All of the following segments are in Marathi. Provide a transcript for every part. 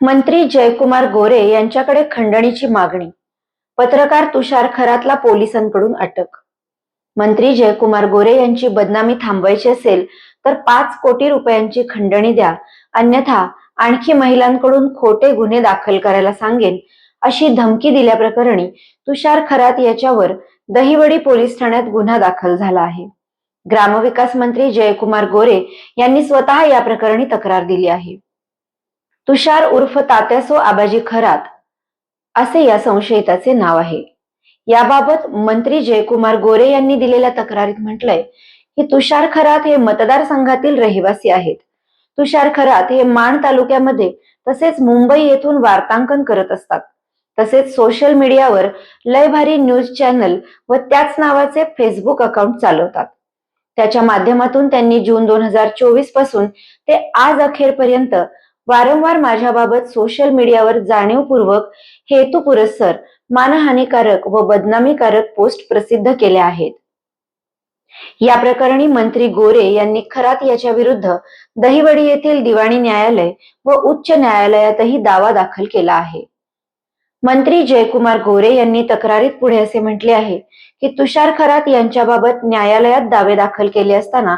मंत्री जयकुमार गोरे यांच्याकडे खंडणीची मागणी. पत्रकार तुषार खरातला पोलिसांकडून अटक. मंत्री जयकुमार गोरे यांची बदनामी थांबवायची असेल तर पाच कोटी रुपयांची खंडणी द्या अन्यथा आणखी महिलांकडून खोटे गुन्हे दाखल करायला सांगेन अशी धमकी दिल्याप्रकरणी तुषार खरात याच्यावर दहिवडी पोलीस ठाण्यात गुन्हा दाखल झाला आहे. ग्रामविकास मंत्री जयकुमार गोरे यांनी स्वतः या प्रकरणी तक्रार दिली आहे. तुषार उर्फ तात्यासो आबाजी खरात असे या संशयिताचे नाव आहे. याबाबत मंत्री जयकुमार गोरे यांनी दिलेल्या तक्रारीत म्हटलंय की तुषार खरात हे मतदारसंघातील रहिवासी आहेत. तुषार खरात हे माण तालुक्यामध्ये तसेच मुंबई येथून वार्तांकन करत असतात. तसेच सोशल मीडियावर लय भारी न्यूज चॅनल व त्याच नावाचे फेसबुक अकाउंट चालवतात. त्याच्या माध्यमातून त्यांनी जून दोन हजार चोवीसपासून ते आज अखेरपर्यंत वारंवार माझ्याबाबत सोशल मीडियावर जाणीवपूर्वक हेतुपुरस्सर मानहानीकारक व बदनामीकारक पोस्ट प्रसिद्ध केल्या आहेत. या प्रकरणी मंत्री गोरे यांनी खरात याच्या विरुद्ध दहिवडी येथील दिवाणी न्यायालय व उच्च न्यायालयातही दावा दाखल केला आहे. मंत्री जयकुमार गोरे यांनी तक्रारीत पुढे असे म्हटले आहे की तुषार खरात यांच्याबाबत न्यायालयात दावे दाखल केले असताना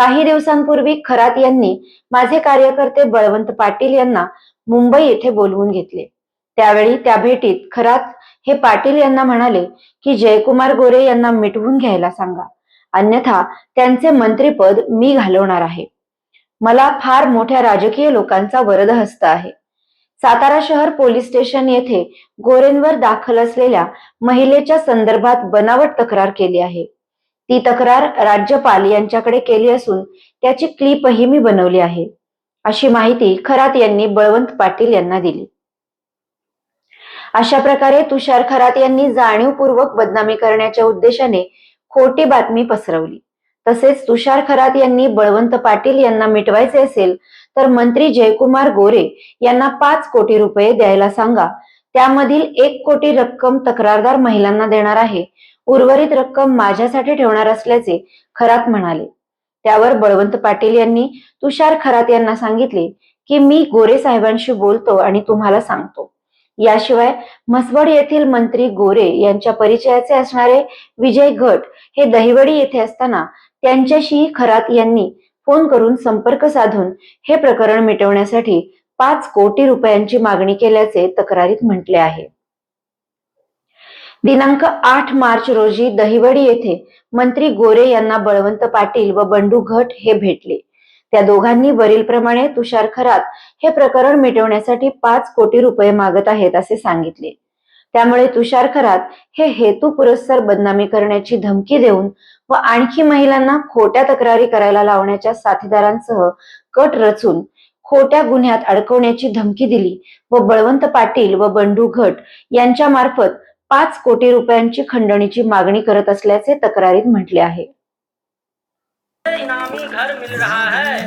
काही दिवसांपूर्वी खरात यांनी माझे कार्यकर्ते बळवंत पाटील यांना मुंबई येथे बोलवून घेतले. त्यावेळी त्या भेटीत खरात हे पाटील यांना म्हणाले की जयकुमार गोरे यांना मिटवून घ्यायला सांगा. अन्यथा त्यांचे मंत्रीपद मी घालवणार आहे. मला फार मोठ्या राजकीय लोकांचा वरदहस्त आहे. सातारा शहर पोलीस स्टेशन येथे गोरेंवर दाखल असलेल्या महिलेच्या संदर्भात बनावट तक्रार केली आहे. ती तक्रार राज्यपाल यांच्याकडे केली असून त्याची क्लिपही मी बनवली आहे. अशी माहिती खरात यांनी बळवंत पाटील यांना दिली. अशा प्रकारे तुषार खरात यांनी जाणीवपूर्वक बदनामी करण्याच्या उद्देशाने खोटी बातमी पसरवली. तसेच तुषार खरात यांनी बळवंत पाटील यांना मिटवायचे असेल तर मंत्री जयकुमार गोरे यांना पाच कोटी रुपये द्यायला सांगा. त्यामधील एक कोटी रक्कम तक्रारदार महिलांना देणार आहे. उर्वरित रक्कम माझ्यासाठी ठेवणार असल्याचे खरात म्हणाले. त्यावर बळवंत पाटील यांनी तुषार खरात यांना सांगितले की मी गोरे साहेबांशी बोलतो आणि तुम्हाला सांगतो. याशिवाय म्हसवड येथील मंत्री गोरे यांच्या परिचयाचे असणारे विजय घट हे दहिवडी येथे असताना त्यांच्याशीही खरात यांनी फोन करून संपर्क साधून हे प्रकरण मिटवण्यासाठी पाच कोटी रुपयांची मागणी केल्याचे तक्रारीत म्हटले आहे. दिनांक आठ मार्च रोजी दहिवडी येथे मंत्री गोरे यांना बळवंत पाटील व बंडू घट हे भेटले. त्या दोघांनी वरीलप्रमाणे तुषार खरात हे प्रकरण मिटवण्यासाठी पाच कोटी रुपये मागत आहेत असे सांगितले. त्यामुळे तुषार खरात हे हेतू पुरस्सर बदनामी करण्याची धमकी देऊन व आणखी महिलांना खोट्या तक्रारी करायला लावण्याच्या साथीदारांसह कट रचून खोट्या गुन्ह्यात अडकवण्याची धमकी दिली व बळवंत पाटील व बंडू घट यांच्या मार्फत पाच कोटी रुपयांची खंडणीची मागणी करत असल्याचे तक्रारीत म्हटले आहे. इनामी घर मिल रहा है।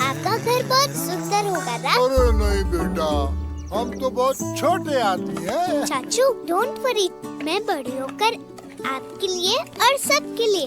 आपका घर बहुत सुंदर होगा ना? अरे नहीं बेटा हम तो बहुत छोटे आदमी हैं। चाचू डोंट वरी मैं बड़ी होकर आपके लिए और सबके लिए